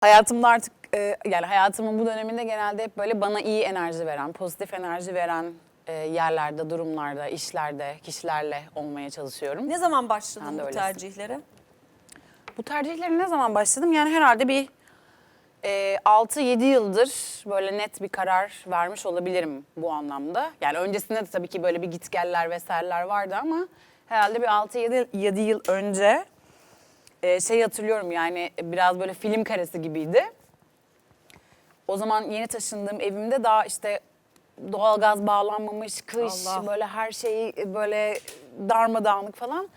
Hayatımda artık e, yani hayatımın bu döneminde genelde hep böyle bana iyi enerji veren, pozitif enerji veren e, yerlerde, durumlarda, işlerde, kişilerle olmaya çalışıyorum. Ne zaman başladın de bu öylesin. tercihlere? Bu tercihlere ne zaman başladım? Yani herhalde bir e, 6-7 yıldır böyle net bir karar vermiş olabilirim bu anlamda. Yani öncesinde de tabii ki böyle bir gitgeller vesaireler vardı ama herhalde bir 6-7 yıl önce e, şey hatırlıyorum yani biraz böyle film karesi gibiydi. O zaman yeni taşındığım evimde daha işte doğalgaz bağlanmamış, kış Allah. böyle her şey böyle darmadağınık falan.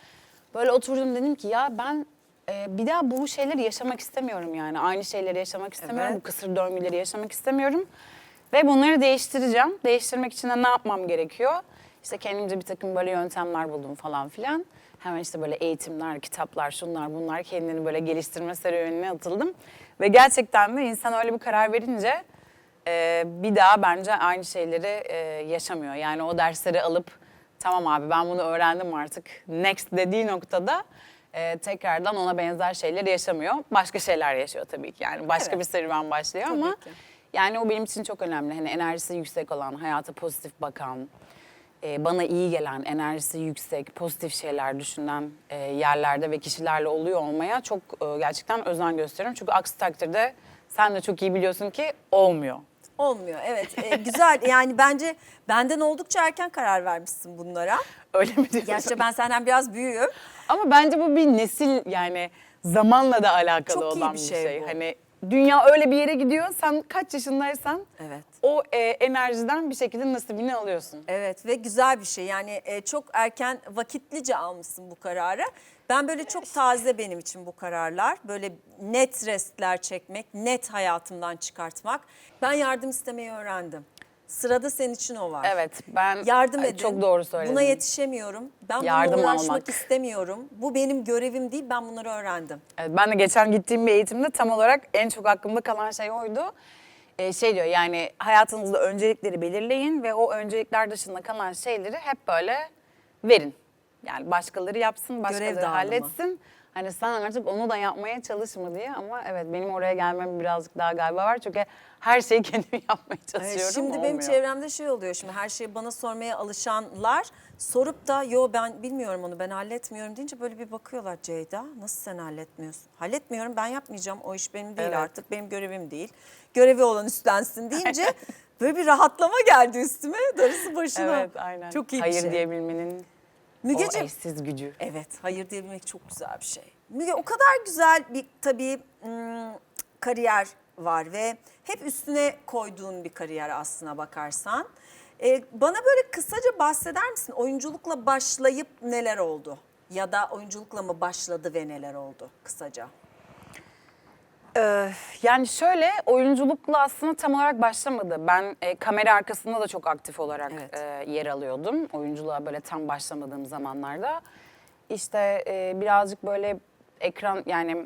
Böyle oturdum dedim ki ya ben e, bir daha bu şeyleri yaşamak istemiyorum yani. Aynı şeyleri yaşamak istemiyorum. Evet. Bu kısır döngüleri yaşamak istemiyorum. Ve bunları değiştireceğim. Değiştirmek için de ne yapmam gerekiyor? İşte kendimce bir takım böyle yöntemler buldum falan filan. Hemen işte böyle eğitimler, kitaplar, şunlar bunlar kendini böyle geliştirme serüvenine atıldım. Ve gerçekten de insan öyle bir karar verince e, bir daha bence aynı şeyleri e, yaşamıyor. Yani o dersleri alıp tamam abi ben bunu öğrendim artık next dediği noktada e, tekrardan ona benzer şeyler yaşamıyor. Başka şeyler yaşıyor tabii ki yani başka Evet. bir serüven başlıyor Tabii ama ki. yani o benim için çok önemli. Hani enerjisi yüksek olan, hayata pozitif bakan, e, bana iyi gelen, enerjisi yüksek, pozitif şeyler düşünen e, yerlerde ve kişilerle oluyor olmaya çok e, gerçekten özen gösteriyorum. Çünkü aksi takdirde sen de çok iyi biliyorsun ki olmuyor. Olmuyor evet E, güzel yani bence benden oldukça erken karar vermişsin bunlara. Öyle mi diyorsun? Gerçi ben senden biraz büyüğüm. Ama bence bu bir nesil yani zamanla da alakalı Çok iyi olan bir bir şey şey. bu. Hani dünya öyle bir yere gidiyor. Sen kaç yaşındaysan Evet. o e, enerjiden bir şekilde nasibini alıyorsun. Evet ve güzel bir şey yani e, çok erken vakitlice almışsın bu kararı. Ben böyle çok taze benim için bu kararlar. Böyle net restler çekmek, net hayatımdan çıkartmak. Ben yardım istemeyi öğrendim. Sırada senin için o var. Evet ben Yardım edin. çok doğru söyledin. Buna yetişemiyorum. Ben Yardım bununla uğraşmak almak. istemiyorum. Bu benim görevim değil. Ben bunları öğrendim. Evet, ben de geçen gittiğim bir eğitimde tam olarak en çok aklımda kalan şey oydu. Ee, şey diyor yani hayatınızda öncelikleri belirleyin ve o öncelikler dışında kalan şeyleri hep böyle verin. Yani başkaları yapsın, başkaları halletsin. Hani sen artık onu da yapmaya çalışma diye ama evet benim oraya gelmem birazcık daha galiba var. Çünkü her şeyi kendim yapmaya Evet, çalışıyorum. şimdi benim olmuyor. çevremde şey oluyor şimdi her şeyi bana sormaya alışanlar sorup da yo ben bilmiyorum onu ben halletmiyorum deyince böyle bir bakıyorlar Ceyda nasıl sen halletmiyorsun? Halletmiyorum ben yapmayacağım o iş benim değil Evet. artık benim görevim değil. Görevi olan üstlensin deyince böyle bir rahatlama geldi üstüme darısı başına. Evet aynen. Çok iyi Hayır şey. diyebilmenin o Mügeciğim eşsiz gücü. Evet, hayır diyebilmek çok güzel bir şey. Müge o kadar güzel bir tabii ım, kariyer var ve hep üstüne koyduğun bir kariyer aslına bakarsan. Ee, bana böyle kısaca bahseder misin? Oyunculukla başlayıp neler oldu? Ya da oyunculukla mı başladı ve neler oldu kısaca? Ee, yani şöyle oyunculukla aslında tam olarak başlamadı. Ben e, kamera arkasında da çok aktif olarak Evet. e, yer alıyordum. Oyunculuğa böyle tam başlamadığım zamanlarda. İşte e, birazcık böyle ekran yani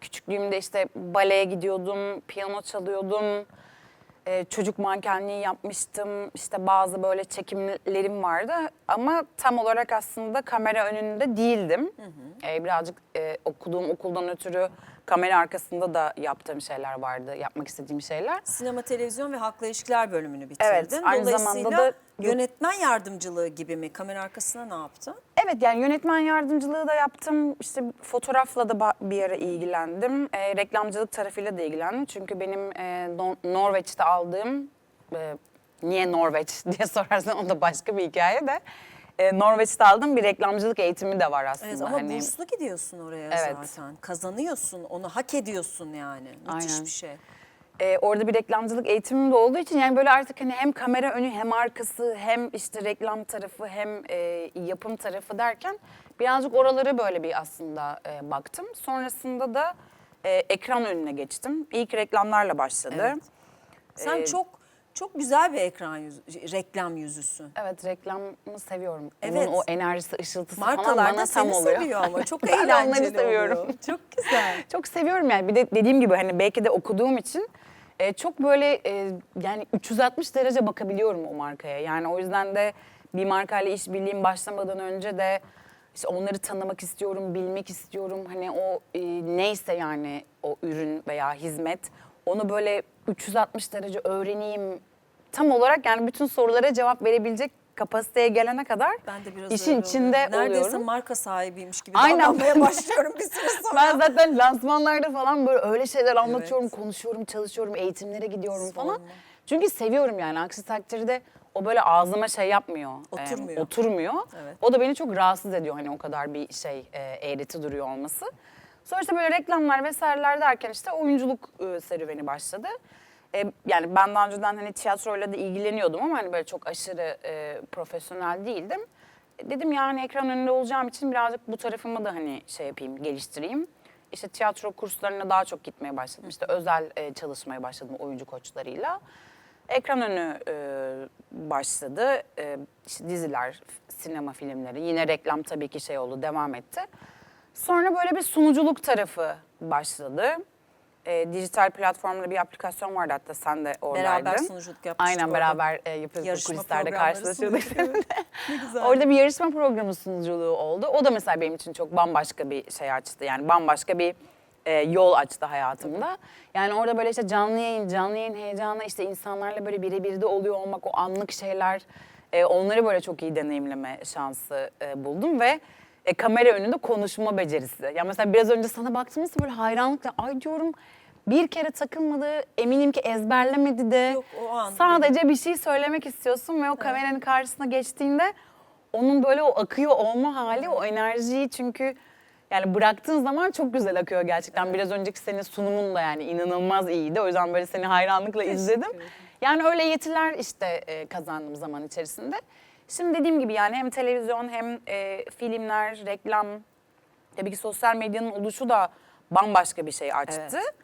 küçüklüğümde işte baleye gidiyordum, piyano çalıyordum. E, çocuk mankenliği yapmıştım. İşte bazı böyle çekimlerim vardı ama tam olarak aslında kamera önünde değildim. E, birazcık e, okuduğum okuldan ötürü kamera arkasında da yaptığım şeyler vardı, yapmak istediğim şeyler. Sinema, televizyon ve halkla ilişkiler bölümünü bitirdin. Evet, aynı zamanda Dolayısıyla da- yönetmen yardımcılığı gibi mi? Kamera arkasına ne yaptın? Evet yani yönetmen yardımcılığı da yaptım. İşte fotoğrafla da bir ara ilgilendim. E, reklamcılık tarafıyla da ilgilendim. Çünkü benim e, Nor- Norveç'te aldığım, e, niye Norveç diye sorarsan o da başka bir hikaye de. E, Norveç'te aldığım bir reklamcılık eğitimi de var aslında. Evet ama Hani- burslu gidiyorsun oraya Evet. zaten. Kazanıyorsun, onu hak ediyorsun yani. Müthiş Aynen. bir şey. Ee, orada bir reklamcılık eğitimim de olduğu için yani böyle artık hani hem kamera önü hem arkası hem işte reklam tarafı hem e, yapım tarafı derken birazcık oraları böyle bir aslında e, baktım. Sonrasında da e, ekran önüne geçtim. İlk reklamlarla başladı. Evet. Sen Ee, çok çok güzel bir ekran yüzü, reklam yüzüsün. Evet reklamı seviyorum. Evet. Onun o enerjisi, ışıltısı falan Markalar bana da tam oluyor. seviyor ama çok eğlenceli onları seviyorum. oluyor. Çok güzel. Çok seviyorum yani. Bir de dediğim gibi hani belki de okuduğum için e, çok böyle e, yani 360 derece bakabiliyorum o markaya. Yani o yüzden de bir markayla işbirliğim başlamadan önce de işte onları tanımak istiyorum, bilmek istiyorum. Hani o e, neyse yani o ürün veya hizmet onu böyle 360 derece öğreneyim. Tam olarak yani bütün sorulara cevap verebilecek kapasiteye gelene kadar Ben de biraz işin içinde oluyorum. Neredeyse oluyorum. marka sahibiymiş gibi Aynen. davranmaya başlıyorum bir süre sonra. Ben zaten lansmanlarda falan böyle öyle şeyler anlatıyorum, Evet. konuşuyorum, çalışıyorum, eğitimlere gidiyorum Sorma. falan. Çünkü seviyorum yani. Aksi takdirde o böyle ağzıma şey yapmıyor. e, Oturmuyor. oturmuyor. Evet. O da beni çok rahatsız ediyor hani o kadar bir şey e, eğreti duruyor olması. Sonra işte böyle reklamlar vesaireler derken işte oyunculuk e, serüveni başladı. E, yani ben daha önceden hani tiyatroyla da ilgileniyordum ama hani böyle çok aşırı e, profesyonel değildim. E, dedim yani ekran önünde olacağım için birazcık bu tarafımı da hani şey yapayım, geliştireyim. İşte tiyatro kurslarına daha çok gitmeye başladım. İşte özel e, çalışmaya başladım oyuncu koçlarıyla. Ekran önü e, başladı. E, işte diziler, sinema filmleri, yine reklam tabii ki şey oldu, devam etti. Sonra böyle bir sunuculuk tarafı başladı. E, dijital platformda bir aplikasyon vardı hatta sen de oradaydın. Beraber sunuculuk yapmıştık Aynen orada. beraber e, yapıyorduk Yarışma kulislerde karşılaşıyorduk. Ne güzel. Orada bir yarışma programı sunuculuğu oldu. O da mesela benim için çok bambaşka bir şey açtı. Yani bambaşka bir e, yol açtı hayatımda. Yani orada böyle işte canlı yayın, canlı yayın heyecanı işte insanlarla böyle birebir de oluyor olmak, o anlık şeyler e, onları böyle çok iyi deneyimleme şansı e, buldum ve e, kamera önünde konuşma becerisi. Ya mesela biraz önce sana baktığımızda böyle hayranlıkla ay diyorum bir kere takılmadı, eminim ki ezberlemedi de. Yok, o an Sadece bir şey söylemek istiyorsun ve o kameranın karşısına geçtiğinde onun böyle o akıyor olma hali, o enerjiyi çünkü yani bıraktığın zaman çok güzel akıyor gerçekten. Biraz önceki senin sunumun da yani inanılmaz iyiydi. O yüzden böyle seni hayranlıkla izledim. Yani öyle yetiler işte e, kazandım zaman içerisinde. Şimdi dediğim gibi yani hem televizyon hem e, filmler, reklam, tabii ki sosyal medyanın oluşu da bambaşka bir şey açtı. Evet.